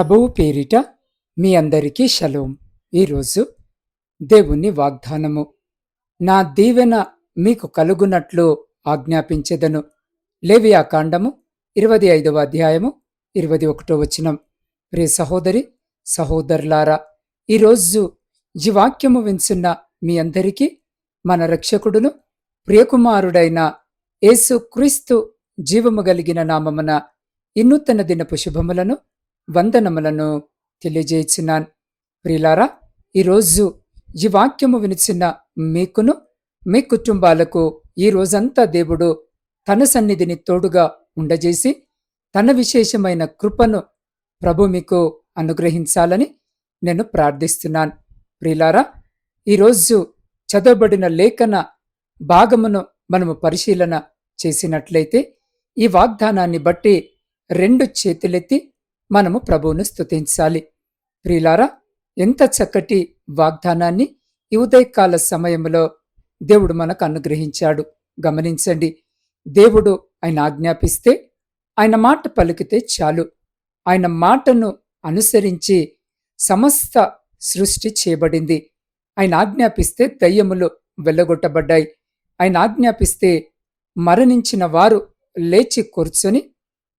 ప్రభువు పేరిట మీ అందరికీ షలోం. ఈరోజు దేవుని వాగ్దానము. నా దీవెన మీకు కలుగునట్లు ఆజ్ఞాపించెదను. లేవియా కాండము ఇరవై ఐదవ అధ్యాయము ఇరవై ఒకటో వచనం. ప్రే సహోదరి సహోదరులారా ఈరోజు ఈ వాక్యము వించున్న మీ అందరికీ మన రక్షకుడును ప్రియకుమారుడైన యేసు క్రీస్తు జీవము కలిగిన నామమున ఇన్నూతన దినపు శుభములను వందనములను తెలియజేస్తున్నాను ప్రిలారా ఈరోజు ఈ వాక్యము వినిచిన మీకును మీ కుటుంబాలకు ఈ రోజంతా దేవుడు తన సన్నిధిని తోడుగా ఉండజేసి తన విశేషమైన కృపను ప్రభు మీకు అనుగ్రహించాలని నేను ప్రార్థిస్తున్నాను. ప్రిలారా ఈరోజు చదవబడిన లేఖన భాగమును మనము పరిశీలన చేసినట్లయితే ఈ వాగ్దానాన్ని బట్టి రెండు చేతులెత్తి మనము ప్రభువును స్తుతించాలి. ప్రియులారా ఎంత చక్కటి వాగ్దానాన్ని ఈ ఉదయకాల సమయంలో దేవుడు మనకు అనుగ్రహించాడు. గమనించండి దేవుడు ఆయన ఆజ్ఞాపిస్తే ఆయన మాట పలికితే చాలు. ఆయన మాటను అనుసరించి సమస్త సృష్టి చేయబడింది. ఆయన ఆజ్ఞాపిస్తే దయ్యములు వెళ్ళగొట్టబడ్డాయి ఆయన ఆజ్ఞాపిస్తే మరణించిన వారు లేచి కూర్చొని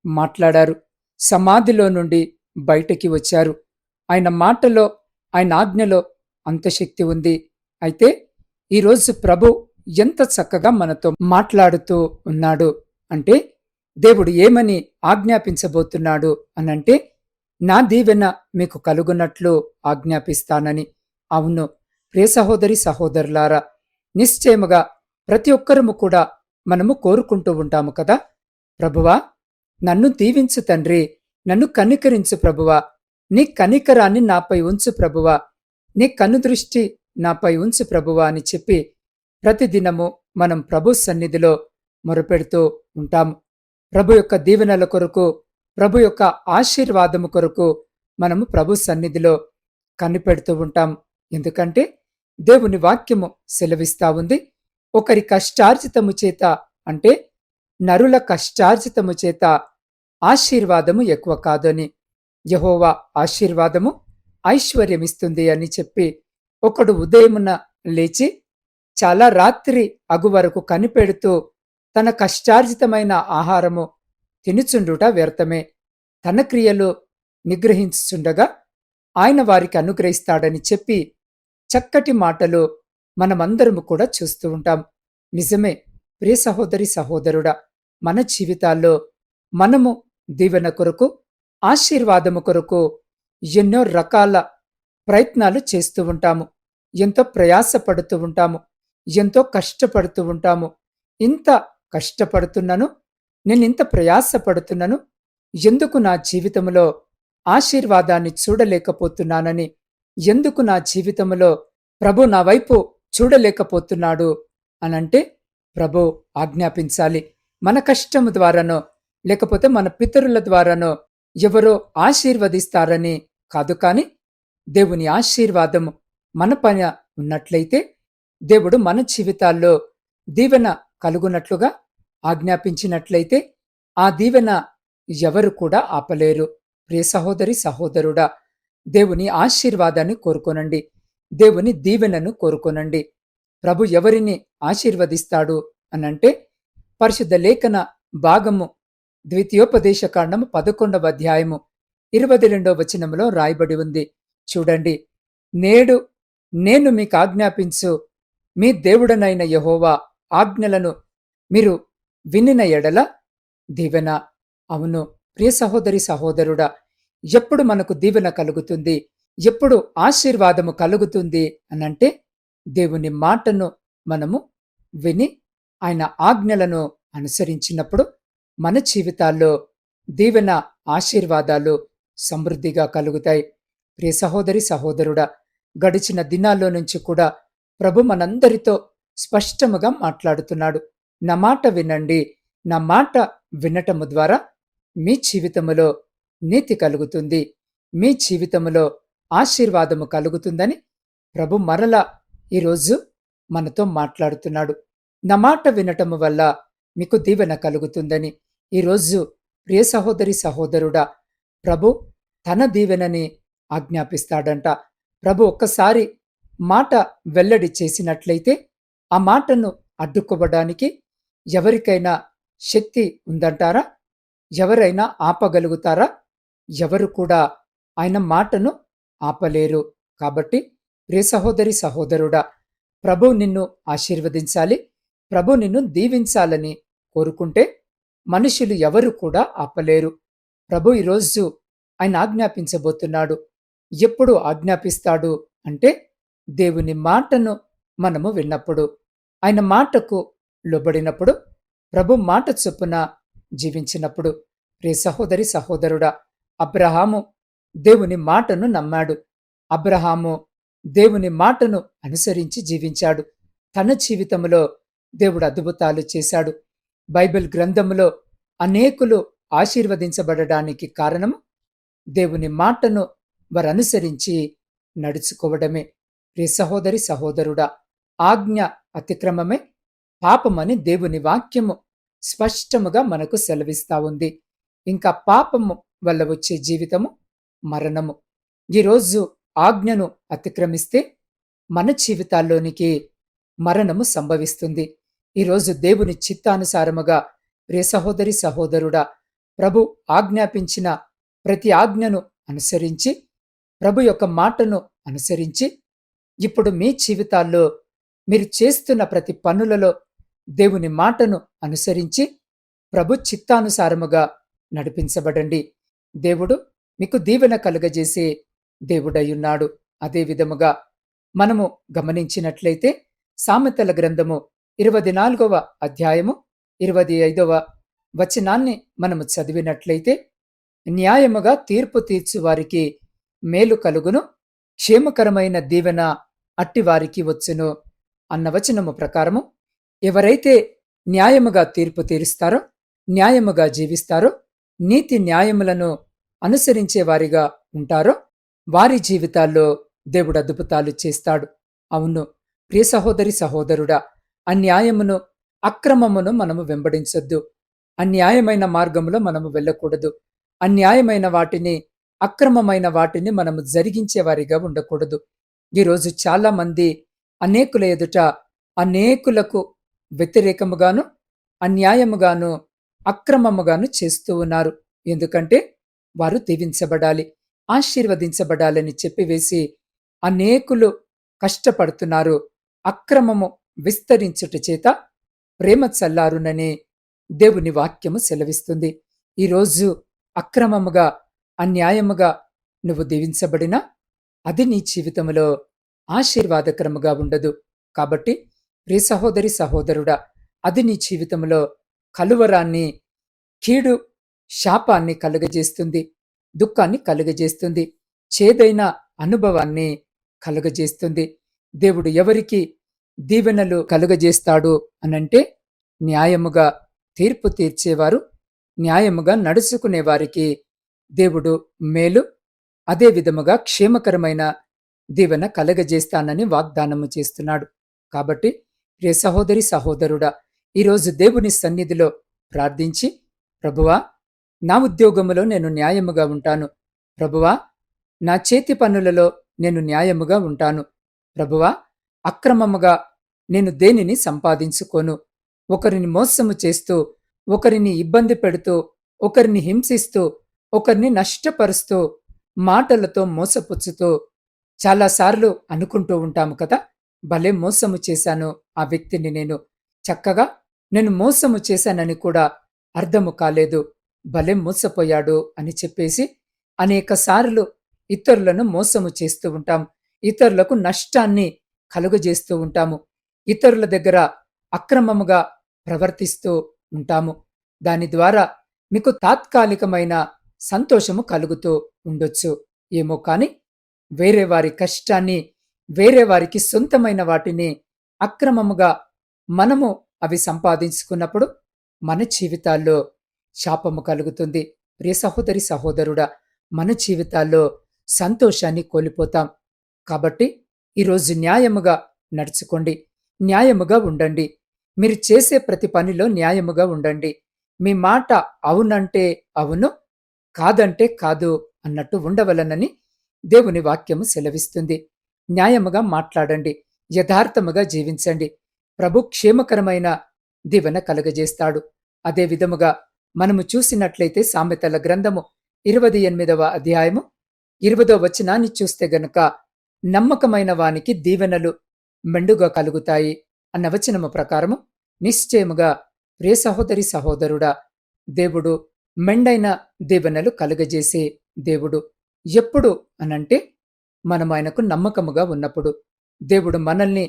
మాట్లాడారు. సమాధిలో నుండి బయటకి వచ్చారు. ఆయన మాటలో ఆయన ఆజ్ఞలో అంత శక్తి ఉంది. అయితే ఈరోజు ప్రభు ఎంత చక్కగా మనతో మాట్లాడుతూ ఉన్నాడు అంటే దేవుడు ఏమని ఆజ్ఞాపించబోతున్నాడు అనంటే నా దీవెన మీకు కలుగునట్లు ఆజ్ఞాపిస్తానని. అవును ప్రియ సహోదరి సహోదరులారా నిశ్చయముగా ప్రతి ఒక్కరము కూడా మనము కోరుకుంటూ ఉంటాము కదా? ప్రభువా నన్ను దీవించు తండ్రి నన్ను కనికరించు ప్రభువా. నీ కనికరాన్ని నాపై ఉంచు ప్రభువా. నీ కనుదృష్టి నాపై ఉంచు ప్రభువా అని చెప్పి ప్రతిదినము మనం ప్రభు సన్నిధిలో మొరపెడుతూ ఉంటాము ప్రభు యొక్క దీవెనల కొరకు ప్రభు యొక్క ఆశీర్వాదము కొరకు మనము ప్రభు సన్నిధిలో కనిపెడుతూ ఉంటాం. ఎందుకంటే దేవుని వాక్యము సెలవిస్తా ఉంది. ఒకరి కష్టార్జితము చేత అంటే నరుల కష్టార్జితము చేత ఆశీర్వాదము ఎక్కువ కాదని యహోవా ఆశీర్వాదము ఐశ్వర్యమిస్తుంది అని చెప్పి ఒకడు ఉదయమున లేచి చాలా రాత్రి అగు వరకు కనిపెడుతూ తన కష్టార్జితమైన ఆహారము తినుచుండుట వ్యర్థమే. తన క్రియలు నిగ్రహించుచుండగా ఆయన వారికి అనుగ్రహిస్తాడని చెప్పి చక్కటి మాటలు మనమందరము కూడా చూస్తూ ఉంటాం. నిజమే ప్రియ సహోదరి సహోదరుడా మన జీవితాల్లో మనము దీవెన కొరకు ఆశీర్వాదము కొరకు ఎన్నో రకాల ప్రయత్నాలు చేస్తూ ఉంటాము. ఎంతో ప్రయాసపడుతూ ఉంటాము. ఎంతో కష్టపడుతూ ఉంటాము. ఇంత కష్టపడుతున్నాను. నేను ఇంత ప్రయాసపడుతున్నాను. ఎందుకు నా జీవితంలో ఆశీర్వాదాన్ని చూడలేకపోతున్నానని? ఎందుకు నా జీవితంలో ప్రభు నా వైపు చూడలేకపోతున్నాడు? అనంటే ప్రభు ఆజ్ఞాపించాలి. మన కష్టము ద్వారానో లేకపోతే మన పితరుల ద్వారానో ఎవరో ఆశీర్వదిస్తారని కాదు కాని దేవుని ఆశీర్వాదము మన పైన ఉన్నట్లయితే దేవుడు మన జీవితాల్లో దీవెన కలుగునట్లుగా ఆజ్ఞాపించినట్లయితే ఆ దీవెన ఎవరు కూడా ఆపలేరు. ప్రియ సహోదరి సహోదరుడా దేవుని ఆశీర్వాదాన్ని కోరుకోనండి. దేవుని దీవెనను కోరుకోనండి. ప్రభు ఎవరిని ఆశీర్వదిస్తాడు అనంటే పరిశుద్ధ లేఖన భాగము ద్వితీయోపదేశ కాండము పదకొండవ అధ్యాయము ఇరవై రెండవ వచనంలో రాయబడి ఉంది. చూడండి. నేడు నేను మీకు ఆజ్ఞాపించు మీ దేవుడనైన యహోవా ఆజ్ఞలను మీరు వినిన ఎడల దీవెన. అవును ప్రియ సహోదరి సహోదరుడా ఎప్పుడు మనకు దీవెన కలుగుతుంది? ఎప్పుడు ఆశీర్వాదము కలుగుతుంది? అనంటే దేవుని మాటను మనము విని ఆయన ఆజ్ఞలను అనుసరించినప్పుడు మన జీవితాల్లో దీవెన ఆశీర్వాదాలు సమృద్ధిగా కలుగుతాయి. ప్రియ సహోదరి సహోదరుడా గడిచిన దినాల్లో నుంచి కూడా ప్రభు మనందరితో స్పష్టముగా మాట్లాడుతున్నాడు. నా మాట వినండి. నా మాట వినటము ద్వారా మీ జీవితములో నీతి కలుగుతుంది. మీ జీవితములో ఆశీర్వాదము కలుగుతుందని ప్రభు మరలా ఈరోజు మనతో మాట్లాడుతున్నాడు. నా మాట వినటము వల్ల మీకు దీవెన కలుగుతుందని ఈరోజు ప్రియ సహోదరి సహోదరుడా ప్రభు తన దీవెనని ఆజ్ఞాపిస్తాడంట. ప్రభు ఒక్కసారి మాట వెల్లడి చేసినట్లయితే ఆ మాటను అడ్డుకోవడానికి ఎవరికైనా శక్తి ఉందంటారా? ఎవరైనా ఆపగలుగుతారా? ఎవరు కూడా ఆయన మాటను ఆపలేరు. కాబట్టి ప్రియ సహోదరి సహోదరుడా ప్రభు నిన్ను ఆశీర్వదించాలి. ప్రభు నిన్ను దీవించాలని కోరుకుంటే మనుషులు ఎవరు కూడా ఆపలేరు. ప్రభు ఈరోజు ఆయన ఆజ్ఞాపించబోతున్నాడు. ఎప్పుడు ఆజ్ఞాపిస్తాడు అంటే దేవుని మాటను మనము విన్నప్పుడు ఆయన మాటకు లోబడినప్పుడు ప్రభు మాట చొప్పున జీవించినప్పుడు. రే సహోదరి సహోదరుడా అబ్రహాము దేవుని మాటను నమ్మాడు. అబ్రహాము దేవుని మాటను అనుసరించి జీవించాడు. తన జీవితంలో దేవుడు అద్భుతాలు చేశాడు. బైబిల్ గ్రంథములో అనేకులు ఆశీర్వదించబడడానికి కారణం దేవుని మాటను వారు అనుసరించి నడుచుకోవడమే. ప్రియ సహోదరి సహోదరుడా ఆజ్ఞ అతిక్రమమే పాపమని దేవుని వాక్యము స్పష్టముగా మనకు సెలవిస్తా ఉంది. ఇంకా పాపము వల్ల వచ్చే జీవితము మరణము. ఈరోజు ఆజ్ఞను అతిక్రమిస్తే మన జీవితాల్లోనికి మరణము సంభవిస్తుంది. ఈరోజు దేవుని చిత్తానుసారముగా ప్రియ సహోదరి సహోదరుడా ప్రభు ఆజ్ఞాపించిన ప్రతి ఆజ్ఞను అనుసరించి ప్రభు యొక్క మాటను అనుసరించి ఇప్పుడు మీ జీవితాల్లో మీరు చేస్తున్న ప్రతి పనులలో దేవుని మాటను అనుసరించి ప్రభు చిత్తానుసారముగా నడిపించబడండి. దేవుడు మీకు దీవెన కలుగజేసే దేవుడయ్యున్నాడు. అదే విధముగా మనము గమనించినట్లయితే సామెతల గ్రంథము ఇరవై నాలుగవ అధ్యాయము ఇరవై ఐదవ వచనాన్ని మనము చదివినట్లయితే న్యాయముగా తీర్పు తీర్చువారికి మేలు కలుగును క్షేమకరమైన దీవెన అట్టివారికి వచ్చును అన్న వచనము ప్రకారము ఎవరైతే న్యాయముగా తీర్పు తీరుస్తారో న్యాయముగా జీవిస్తారో నీతి న్యాయములను అనుసరించేవారిగా ఉంటారో వారి జీవితాల్లో దేవుడు అద్భుతాలు చేస్తాడు. అవును ప్రియ సహోదరి సహోదరుడా అన్యాయమును అక్రమమును మనము వెంబడించొద్దు. అన్యాయమైన మార్గంలో మనము వెళ్ళకూడదు. అన్యాయమైన వాటిని అక్రమమైన వాటిని మనము జరిగించేవారిగా ఉండకూడదు. ఈరోజు చాలామంది అనేకుల ఎదుట అనేకులకు వ్యతిరేకముగాను అన్యాయముగాను అక్రమముగాను చేస్తూ ఉన్నారు. ఎందుకంటే వారు దీవించబడాలి ఆశీర్వదించబడాలని చెప్పివేసి అనేకులు కష్టపడుతున్నారు. అక్రమము విస్తరించుట చేత ప్రేమ చల్లారుననే దేవుని వాక్యము సెలవిస్తుంది. ఈరోజు అక్రమముగా అన్యాయముగా నువ్వు దీవించబడినా అది నీ జీవితంలో ఆశీర్వాదకరముగా ఉండదు. కాబట్టి ప్రియ సహోదరి సహోదరుడా అది నీ జీవితంలో కలువరాన్ని కీడు శాపాన్ని కలుగజేస్తుంది దుఃఖాన్ని కలుగజేస్తుంది చేదైన అనుభవాన్ని కలుగజేస్తుంది. దేవుడు ఎవరికి దీవెనలు కలుగజేస్తాడు అనంటే న్యాయముగా తీర్పు తీర్చేవారు న్యాయముగా నడుచుకునే వారికి దేవుడు మేలు అదే విధముగా క్షేమకరమైన దీవెన కలగజేస్తానని వాగ్దానము చేస్తున్నాడు. కాబట్టి ప్రియ సహోదరి సహోదరుడా ఈరోజు దేవుని సన్నిధిలో ప్రార్థించి ప్రభువా నా ఉద్యోగములో నేను న్యాయముగా ఉంటాను. ప్రభువా నా చేతి పనులలో నేను న్యాయముగా ఉంటాను. ప్రభువా అక్రమముగా నేను దేనిని సంపాదించుకోను? ఒకరిని మోసము చేస్తూ ఒకరిని ఇబ్బంది పెడుతూ ఒకరిని హింసిస్తూ ఒకరిని నష్టపరుస్తూ మాటలతో మోసపుచ్చుతూ చాలాసార్లు అనుకుంటూ ఉంటాము కదా? భలే మోసము చేశాను ఆ వ్యక్తిని నేను. చక్కగా నేను మోసము చేశానని కూడా అర్థము కాలేదు. భలే మోసపోయాడు అని చెప్పేసి అనేకసార్లు ఇతరులను మోసము చేస్తూ ఉంటాం. ఇతరులకు నష్టాన్ని కలుగజేస్తూ ఉంటాము. ఇతరుల దగ్గర అక్రమముగా ప్రవర్తిస్తూ ఉంటాము. దాని ద్వారా మీకు తాత్కాలికమైన సంతోషము కలుగుతూ ఉండొచ్చు. ఏమో కాని వేరే వారి కష్టాన్ని వేరే వారికి సొంతమైన వాటిని అక్రమముగా మనము అవి సంపాదించుకున్నప్పుడు మన జీవితాల్లో శాపము కలుగుతుంది. ప్రియ సహోదరి సహోదరుడా మన జీవితాల్లో సంతోషాన్ని కోల్పోతాం. కాబట్టి ఈరోజు న్యాయముగా నడుచుకోండి. న్యాయముగా ఉండండి. మీరు చేసే ప్రతి పనిలో న్యాయముగా ఉండండి. మీ మాట అవునంటే అవును కాదంటే కాదు అన్నట్టు ఉండవలనని దేవుని వాక్యము సెలవిస్తుంది. న్యాయముగా మాట్లాడండి. యథార్థముగా జీవించండి. ప్రభు క్షేమకరమైన దీవెన కలుగజేస్తాడు. అదే విధముగా మనము చూసినట్లయితే సామెతల గ్రంథము ఇరవై ఎనిమిదవ అధ్యాయము ఇరవదో వచనాన్ని చూస్తే గనుక నమ్మకమైన వానికి దీవెనలు మెండుగా కలుగుతాయి అన్న వచనము ప్రకారము నిశ్చయముగా ప్రియ సహోదరి సహోదరుడా దేవుడు మెండైన దీవెనలు కలుగజేసే దేవుడు ఎప్పుడు అనంటే మనం ఆయనకు నమ్మకముగా ఉన్నప్పుడు. దేవుడు మనల్ని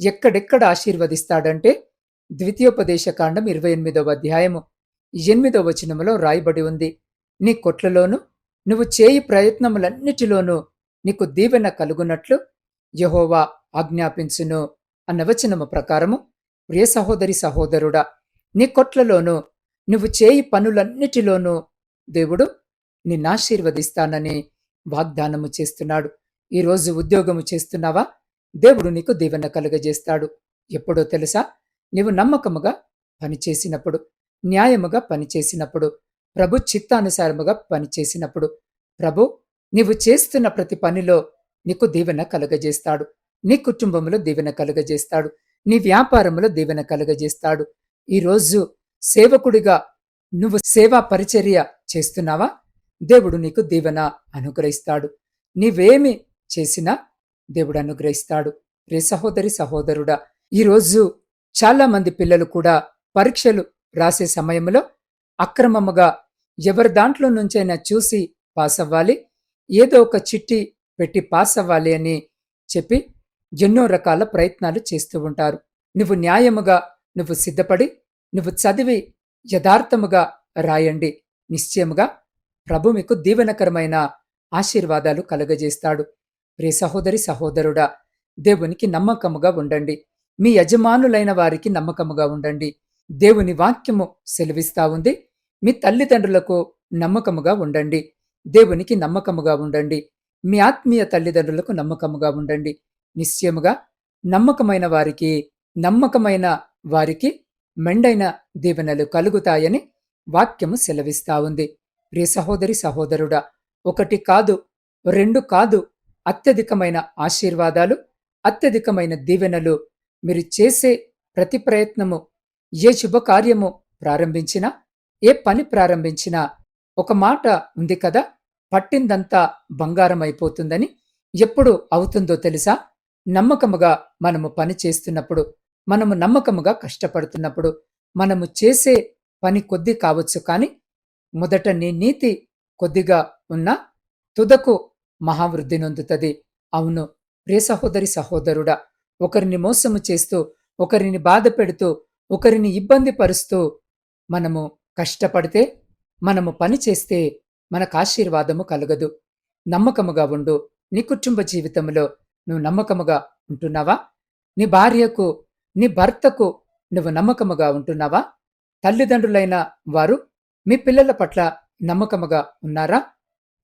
ఎక్కడెక్కడ ఆశీర్వదిస్తాడంటే ద్వితీయోపదేశకాండం ఇరవై ఎనిమిదవ అధ్యాయము ఎనిమిదవ వచనములో రాయబడి ఉంది. నీ కొట్లలోనూ నువ్వు చేయి ప్రయత్నములన్నిటిలోనూ నీకు దీవెన కలుగునట్లు యహోవా ఆజ్ఞాపించును అన్న వచనము ప్రకారము ప్రియ సహోదరి సహోదరుడా నీ కొట్లలోనూ నువ్వు చేయి పనులన్నిటిలోనూ దేవుడు నిన్నాశీర్వదిస్తానని వాగ్దానము చేస్తున్నాడు. ఈరోజు ఉద్యోగము చేస్తున్నావా? దేవుడు నీకు దీవెన కలుగజేస్తాడు. ఎప్పుడో తెలుసా? నీవు నమ్మకముగా పనిచేసినప్పుడు న్యాయముగా పనిచేసినప్పుడు ప్రభు చిత్తానుసారముగా పనిచేసినప్పుడు ప్రభు నీవు చేస్తున్న ప్రతి పనిలో నీకు దీవెన కలుగజేస్తాడు. నీ కుటుంబంలో దీవెన కలుగజేస్తాడు. నీ వ్యాపారంలో దీవెన కలుగజేస్తాడు. ఈరోజు సేవకుడిగా నువ్వు సేవా పరిచర్య చేస్తున్నావా? దేవుడు నీకు దీవెన అనుగ్రహిస్తాడు. నీవేమి చేసినా దేవుడు అనుగ్రహిస్తాడు. రే సహోదరి సహోదరుడా ఈరోజు చాలామంది పిల్లలు కూడా పరీక్షలు రాసే సమయంలో అక్రమముగా ఎవరి దాంట్లో నుంచైనా చూసి పాస్ అవ్వాలి ఏదో ఒక చిట్టి పెట్టి పాస్ అవ్వాలి అని చెప్పి ఎన్నో రకాల ప్రయత్నాలు చేస్తూ ఉంటారు. నువ్వు న్యాయముగా నువ్వు సిద్ధపడి నువ్వు చదివి యథార్థముగా రాయండి. నిశ్చయముగా ప్రభు మీకు దీవెనకరమైన ఆశీర్వాదాలు కలుగజేస్తాడు. ప్రియ సహోదరి సహోదరుడా దేవునికి నమ్మకముగా ఉండండి. మీ యజమానులైన వారికి నమ్మకముగా ఉండండి. దేవుని వాక్యము సెలవిస్తా ఉంది. మీ తల్లిదండ్రులకు నమ్మకముగా ఉండండి. దేవునికి నమ్మకముగా ఉండండి. మీ ఆత్మీయ తల్లిదండ్రులకు నమ్మకముగా ఉండండి. నిశ్చయముగా నమ్మకమైన వారికి నమ్మకమైన వారికి మెండైన దీవెనలు కలుగుతాయని వాక్యము సెలవిస్తా ఉంది. ప్రియ సహోదరి సహోదరుడా ఒకటి కాదు రెండు కాదు అత్యధికమైన ఆశీర్వాదాలు అత్యధికమైన దీవెనలు మీరు చేసే ప్రతి ప్రయత్నము ఏ శుభకార్యము ప్రారంభించినా ఏ పని ప్రారంభించినా ఒక మాట ఉంది కదా? పట్టిందంతా బంగారం అయిపోతుందని ఎప్పుడు అవుతుందో తెలుసా? నమ్మకముగా మనము పని చేస్తున్నప్పుడు మనము నమ్మకముగా కష్టపడుతున్నప్పుడు మనము చేసే పని కొద్ది కావచ్చు కానీ మొదట నీ నీతి కొద్దిగా ఉన్నా తుదకు మహావృద్ధి నొందుతుంది. అవును ప్రియ సహోదరి సహోదరుడా ఒకరిని మోసము చేస్తూ ఒకరిని బాధ పెడుతూ ఒకరిని ఇబ్బంది పరుస్తూ మనము కష్టపడితే మనము పని చేస్తే మనకు ఆశీర్వాదము కలగదు. నమ్మకముగా ఉండు. నీ కుటుంబ జీవితంలో నువ్వు నమ్మకముగా ఉంటున్నావా? నీ భార్యకు నీ భర్తకు నువ్వు నమ్మకముగా ఉంటున్నావా? తల్లిదండ్రులైన వారు మీ పిల్లల పట్ల నమ్మకముగా ఉన్నారా?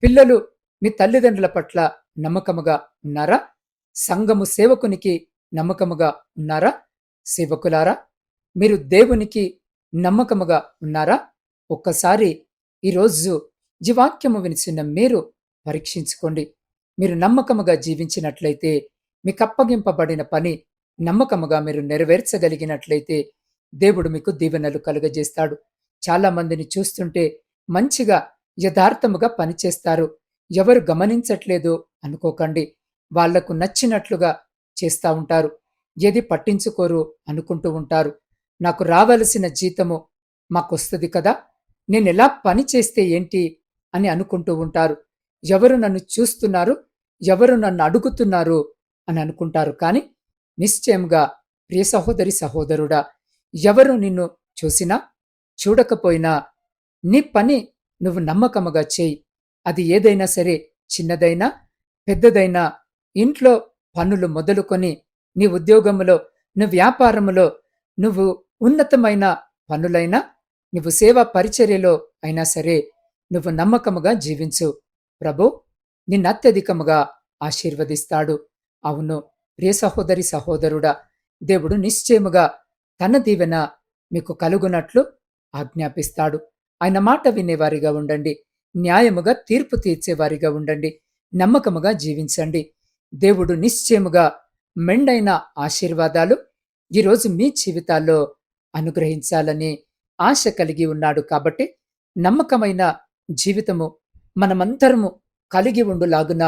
పిల్లలు మీ తల్లిదండ్రుల పట్ల నమ్మకముగా ఉన్నారా? సంఘము సేవకునికి నమ్మకముగా ఉన్నారా? సేవకులారా మీరు దేవునికి నమ్మకముగా ఉన్నారా? ఒక్కసారి ఈరోజు జీవాక్యము వినిచిన మీరు పరీక్షించుకోండి. మీరు నమ్మకముగా జీవించినట్లయితే మీకు అప్పగింపబడిన పని నమ్మకముగా మీరు నెరవేర్చగలిగినట్లయితే దేవుడు మీకు దీవెనలు కలుగజేస్తాడు. చాలామందిని చూస్తుంటే మంచిగా యథార్థముగా పనిచేస్తారు. ఎవరు గమనించట్లేదు అనుకోకండి. వాళ్ళకు నచ్చినట్లుగా చేస్తా ఉంటారు. ఏది పట్టించుకోరు అనుకుంటూ ఉంటారు. నాకు రావలసిన జీతము మాకొస్తుంది కదా? నేను ఎలా పని చేస్తే ఏంటి? అని అనుకుంటూ ఉంటారు. ఎవరు నన్ను చూస్తున్నారు? ఎవరు నన్ను అడుగుతున్నారు? అని అనుకుంటారు. కానీ నిశ్చయంగా ప్రియ సహోదరి సహోదరుడా ఎవరు నిన్ను చూసినా చూడకపోయినా నీ పని నువ్వు నమ్మకముగా చేయి. అది ఏదైనా సరే చిన్నదైనా పెద్దదైనా ఇంట్లో పనులు మొదలుకొని నీ ఉద్యోగములో నీ వ్యాపారములో నువ్వు ఉన్నతమైన పనులైనా నువ్వు సేవా పరిచర్యలో అయినా సరే నువ్వు నమ్మకముగా జీవించు. ప్రభు నిన్నత్యధికముగా ఆశీర్వదిస్తాడు. అవును ప్రియ సహోదరి సహోదరుడా దేవుడు నిశ్చయముగా తన దీవెన మీకు కలుగునట్లు ఆజ్ఞాపిస్తాడు. ఆయన మాట వినేవారిగా ఉండండి. న్యాయముగా తీర్పు తీర్చేవారిగా ఉండండి. నమ్మకముగా జీవించండి. దేవుడు నిశ్చయముగా మెండైన ఆశీర్వాదాలు ఈరోజు మీ జీవితాల్లో అనుగ్రహించాలని ఆశ కలిగి ఉన్నాడు కాబట్టి నమ్మకమైన జీవితము మనమంతరము కలిగి ఉండులాగున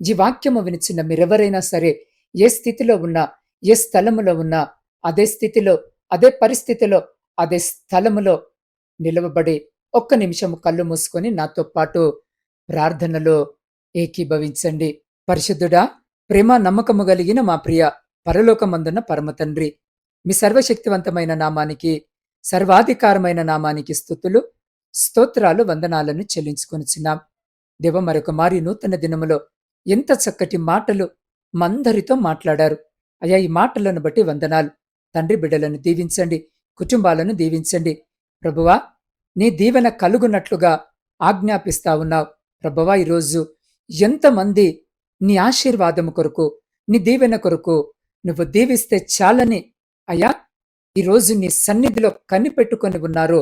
ఈ వాక్యము వినిచిన మీరెవరైనా సరే ఏ స్థితిలో ఉన్నా ఏ స్థలములో ఉన్నా అదే స్థితిలో అదే పరిస్థితిలో అదే స్థలములో నిలవబడి ఒక్క నిమిషము కళ్ళు మూసుకొని నాతో పాటు ప్రార్థనలో ఏకీభవించండి. పరిశుద్ధుడా ప్రేమ నమ్మకము కలిగిన మా ప్రియ పరలోకమందున్న పరమతండ్రి మీ సర్వశక్తివంతమైన నామానికి సర్వాధికారమైన నామానికి స్థుతులు స్తోత్రాలు వందనాలను చెల్లించుకొనిచున్నాం దేవ మరొక మారి నూతన దినములో ఎంత చక్కటి మాటలు మందరితో మాట్లాడారు. అయా ఈ మాటలను బట్టి వందనాలు. తండ్రి బిడ్డలను దీవించండి కుటుంబాలను దీవించండి. ప్రభువా నీ దీవెన కలుగునట్లుగా ఆజ్ఞాపిస్తా ఉన్నావు. ప్రభువా ఈరోజు ఎంతమంది నీ ఆశీర్వాదము కొరకు నీ దీవెన కొరకు నువ్వు దీవిస్తే చాలని అయ్యా ఈరోజు నీ సన్నిధిలో కనిపెట్టుకొని ఉన్నారో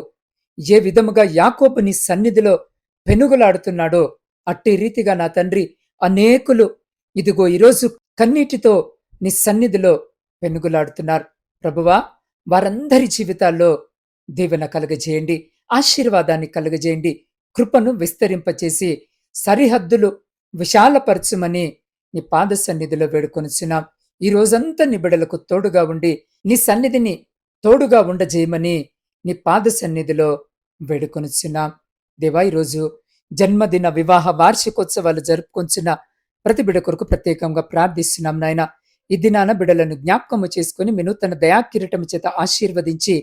ఏ విధముగా యాకోబు నీ సన్నిధిలో పెనుగులాడుతున్నాడో అట్టి రీతిగా నా తండ్రి అనేకులు ఇదిగో ఈరోజు కన్నీటితో నీ సన్నిధిలో పెనుగులాడుతున్నారు. ప్రభువా వారందరి జీవితాల్లో దీవెన కలుగజేయండి ఆశీర్వాదాన్ని కలుగజేయండి కృపను విస్తరింపచేసి సరిహద్దులు విశాలపరచుమని నీ పాద సన్నిధిలో వేడుకొనిచున్నాం. ఈ రోజంతా నీ బిడలకు తోడుగా ఉండి నీ సన్నిధిని తోడుగా ఉండజేయమని నీ పాద సన్నిధిలో వేడుకొనిచున్నాం. దేవా ఈరోజు జన్మదిన వివాహ వార్షికోత్సవాలు జరుపుకొంచిన ప్రతి బిడ కొరకు ప్రత్యేకంగా ప్రార్థిస్తున్నాం నాయన. ఈ దినాన బిడలను జ్ఞాపకము చేసుకుని మీ నూతన దయాకిరీటము చేత ఆశీర్వదించి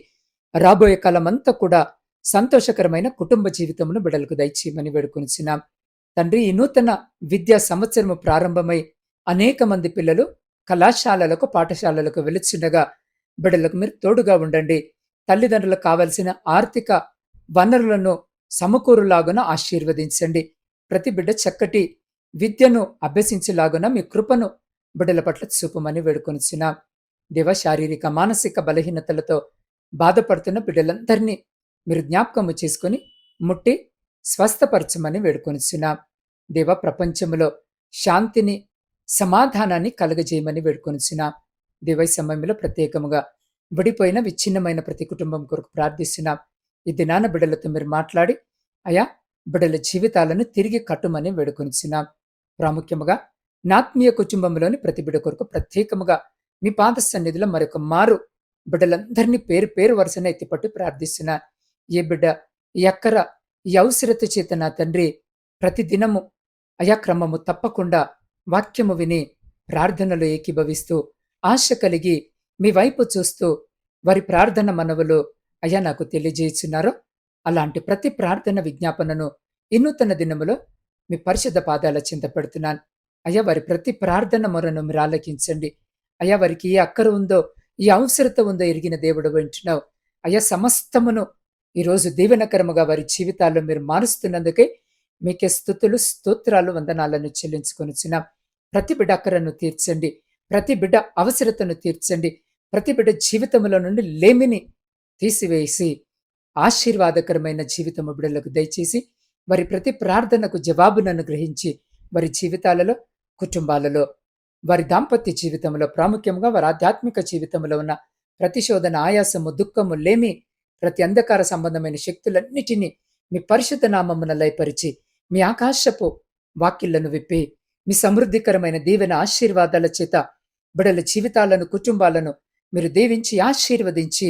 రాబోయే కాలమంతా కూడా సంతోషకరమైన కుటుంబ జీవితమును బిడలకు దయచేయమని వేడుకొనిచున్నాం. తండ్రి ఈ నూతన విద్యా సంవత్సరము ప్రారంభమై అనేక మంది పిల్లలు కళాశాలలకు పాఠశాలలకు వెలుచుండగా బిడలకు మీరు తోడుగా ఉండండి. తల్లిదండ్రులకు కావలసిన ఆర్థిక వనరులను సమకూరులాగున ఆశీర్వదించండి. ప్రతి బిడ్డ చక్కటి విద్యను అభ్యసించేలాగున మీ కృపను బిడ్డల పట్ల చూపమని వేడుకొనిచిన దేవ శారీరక మానసిక బలహీనతలతో బాధపడుతున్న బిడ్డలందరినీ మీరు జ్ఞాపకము చేసుకుని ముట్టి స్వస్థపరచమని వేడుకొనిచున్నాం. దేవ ప్రపంచంలో శాంతిని సమాధానాన్ని కలగజేయమని వేడుకొనిచున్నాం. దేవ సమయంలో ప్రత్యేకముగా విడిపోయిన విచ్ఛిన్నమైన ప్రతి కుటుంబం కొరకు ప్రార్థిస్తున్నాం. ఈ దినాన బిడ్డలతో మీరు మాట్లాడి అయా బిడ్డల జీవితాలను తిరిగి కట్టుమని వేడుకొనిచున్నాం. ప్రాముఖ్యముగా నాత్మీయ కుటుంబంలోని ప్రతి బిడ్డ కొరకు ప్రత్యేకముగా మీ పాద సన్నిధిలో మరొక మారు బిడ్డలందరినీ పేరు పేరు వరుసన ఎత్తిపట్టి ప్రార్థిస్తున్నా. ఏ బిడ్డ ఈ అక్కర ఈ అవసరత చేత నా తండ్రి ప్రతి దినము అయాక్రమము తప్పకుండా వాక్యము విని ప్రార్థనలో ఏకీభవిస్తూ ఆశ కలిగి మీ వైపు చూస్తూ వారి ప్రార్థన మనవులు అయ్యా నాకు తెలియజేస్తున్నారో అలాంటి ప్రతి ప్రార్థన విజ్ఞాపనను ఇన్నూతన దినములో మీ పరిశుద్ధ పాదాల చింత పెడుతున్నాను. అయ్యా వారి ప్రతి ప్రార్థన మొరను మీరు ఆలకించండి. అయ్యా వారికి ఏ అక్కర ఉందో ఈ అవసరత ఉందో ఎరిగిన దేవుడు వింటున్నావు. అయ్యా సమస్తమును ఈరోజు దీవెనకరముగా వారి జీవితాల్లో మీరు మారుస్తున్నందుకే మీకే స్థుతులు స్తోత్రాలు వందనాలను చెల్లించుకొనిచిన ప్రతి బిడ్డ అక్కరను తీర్చండి. ప్రతి బిడ్డ అవసరతను తీర్చండి. ప్రతి బిడ్డ జీవితంలో నుండి లేమిని తీసివేసి ఆశీర్వాదకరమైన జీవితము బిడలకు దయచేసి వారి ప్రతి ప్రార్థనకు జవాబును గ్రహించి వారి జీవితాలలో కుటుంబాలలో వారి దాంపత్య జీవితంలో ప్రాముఖ్యంగా వారి ఆధ్యాత్మిక జీవితంలో ఉన్న ప్రతిశోధన ఆయాసము దుఃఖము లేమి ప్రతి అంధకార సంబంధమైన శక్తులన్నిటినీ మీ పరిశుద్ధ నామమున లయపరిచి మీ ఆకాశపు వాక్యలను విప్పి మీ సమృద్ధికరమైన దీవెన ఆశీర్వాదాల చేత బిడల జీవితాలను కుటుంబాలను మీరు దీవించి ఆశీర్వదించి